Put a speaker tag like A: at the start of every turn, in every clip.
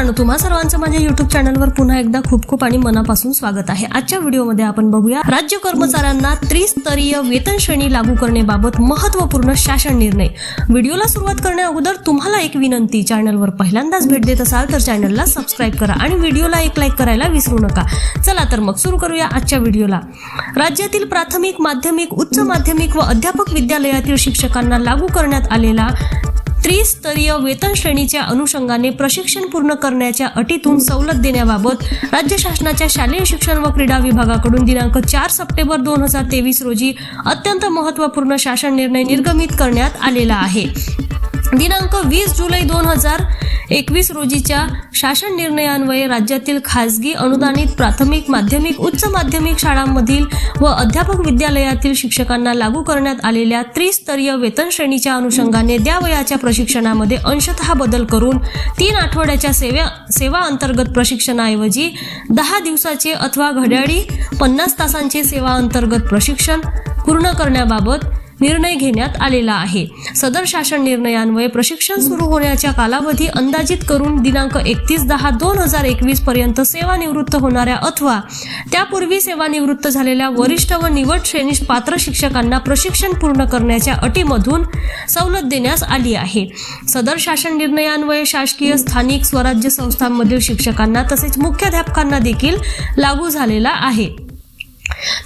A: मित्रांनो तुम्हा सर्वांचं माझ्या युट्यूब चॅनलवर पुन्हा एकदा खूप खूप आणि मनापासून स्वागत आहे. आजच्या व्हिडिओमध्ये आपण बघूया राज्य कर्मचाऱ्यांना त्रिस्तरीय वेतन श्रेणी लागू करण्याबाबत महत्त्वपूर्ण शासन निर्णय. व्हिडिओला सुरुवात करण्या अगोदर तुम्हाला एक विनंती चॅनलवर पहिल्यांदाच भेट देत असाल तर चॅनलला सबस्क्राईब करा आणि व्हिडिओला एक लाईक करायला विसरू नका. चला तर मग सुरू करूया आजच्या व्हिडिओला राज्यातील प्राथमिक माध्यमिक उच्च माध्यमिक व अध्यापक विद्यालयातील शिक्षकांना लागू करण्यात आलेला त्रिस्तरीय वेतन श्रेणीच्या अनुषंगाने प्रशिक्षण पूर्ण करण्याच्या अटीतून सवलत देण्याबाबत राज्य शासनाच्या शालेय शिक्षण व क्रीडा विभागाकडून दिनांक चार सप्टेंबर दोन हजार तेवीस रोजी अत्यंत महत्त्वपूर्ण शासन निर्णय निर्गमित करण्यात आलेला आहे. दिनांक वीस जुलै दोन हजार एकवीस रोजीच्या शासन निर्णयान्वये राज्यातील खासगी अनुदानित प्राथमिक माध्यमिक उच्च माध्यमिक शाळांमधील व अध्यापक विद्यालयातील शिक्षकांना लागू करण्यात आलेल्या त्रिस्तरीय वेतन श्रेणीच्या अनुषंगाने द्यावयाच्या प्रशिक्षणामध्ये अंशतः बदल करून तीन आठवड्याच्या सेवा सेवा अंतर्गत प्रशिक्षणाऐवजी दहा दिवसाचे अथवा घड्याळी पन्नास तासांचे सेवा अंतर्गत प्रशिक्षण पूर्ण करण्याबाबत निर्णय घेण्यात आलेला आहे. सदर शासन निर्णयान्वये प्रशिक्षण सुरू होण्याच्या कालावधी अंदाजित करून दिनांक एकतीस दहा दोन हजार एकवीस पर्यंत सेवानिवृत्त होणाऱ्या अथवा त्यापूर्वी सेवानिवृत्त झालेल्या वरिष्ठ व निवड श्रेणी पात्र शिक्षकांना प्रशिक्षण पूर्ण करण्याच्या अटीमधून सवलत देण्यास आली आहे. सदर शासन निर्णयान्वये शासकीय स्थानिक स्वराज्य संस्थांमधील शिक्षकांना तसेच मुख्याध्यापकांना देखील लागू झालेला आहे.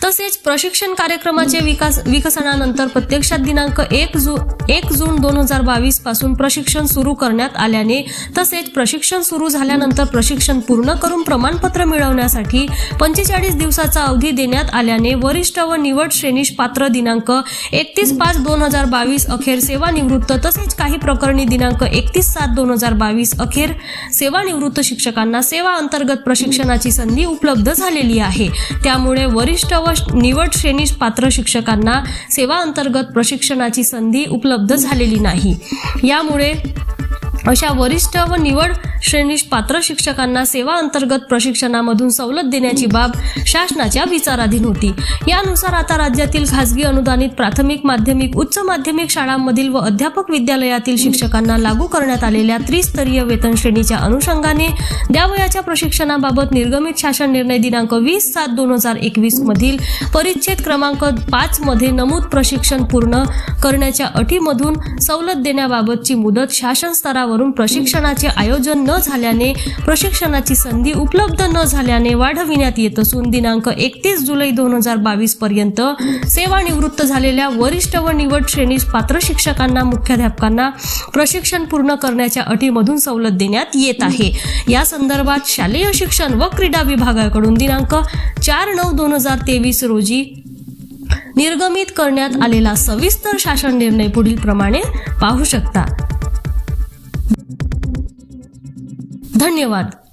A: तसेच प्रशिक्षण कार्यक्रमाचे विकास विकसनानंतर प्रत्यक्षात दिनांक एक जू एक जून दोन हजार बावीसपासून प्रशिक्षण सुरू करण्यात आल्याने तसेच प्रशिक्षण सुरू झाल्यानंतर प्रशिक्षण पूर्ण करून प्रमाणपत्र मिळवण्यासाठी पंचेचाळीस दिवसाचा अवधी देण्यात आल्याने वरिष्ठ व निवड श्रेणीश पात्र दिनांक एकतीस पाच दोन हजार बावीस अखेर सेवानिवृत्त तसेच काही प्रकरणी दिनांक एकतीस सात दोन हजार बावीस अखेर सेवानिवृत्त शिक्षकांना सेवा अंतर्गत प्रशिक्षणाची संधी उपलब्ध झालेली आहे. त्यामुळे वरिष्ठ व निवड श्रेणी पात्र शिक्षकांना सेवा अंतर्गत प्रशिक्षणाची संधी उपलब्ध झालेली नाही. यामुळे अशा वरिष्ठ व निवड श्रेणी पात्र शिक्षकांना सेवा अंतर्गत प्रशिक्षणामधून सवलत देण्याची बाब शासनाच्या विचाराधीन होती. यानुसार आता राज्यातील खासगी अनुदानित प्राथमिक माध्यमिक उच्च माध्यमिक शाळांमधील व अध्यापक विद्यालयातील शिक्षकांना लागू करण्यात आलेल्या त्रिस्तरीय वेतन श्रेणीच्या अनुषंगाने द्यावयाच्या प्रशिक्षणाबाबत निर्गमित शासन निर्णय दिनांक वीस सात दोन हजार एकवीस मधील परिच्छेद क्रमांक पाच मध्ये नमूद प्रशिक्षण पूर्ण करण्याच्या अटीमधून सवलत देण्याबाबतची मुदत शासन स्तरावरून प्रशिक्षणाचे आयोजन न झाल्याने प्रशिक्षणाची संधी उपलब्ध न झाल्याने वाढविण्यात येत असून दिनांक एकतीस जुलै दोन हजार बावीस पर्यंत सेवानिवृत्त झालेल्या वरिष्ठ व निवड श्रेणीस पात्र शिक्षकांना मुख्याध्यापकांना प्रशिक्षण पूर्ण करण्याच्या अटीमधून सवलत देण्यात येत आहे. या संदर्भात शालेय शिक्षण व क्रीडा विभागाकडून दिनांक चार नऊ दोन हजार तेवीस रोजी निर्गमित करण्यात आलेला सविस्तर शासन निर्णय पुढील प्रमाणे पाहू शकता. धन्यवाद.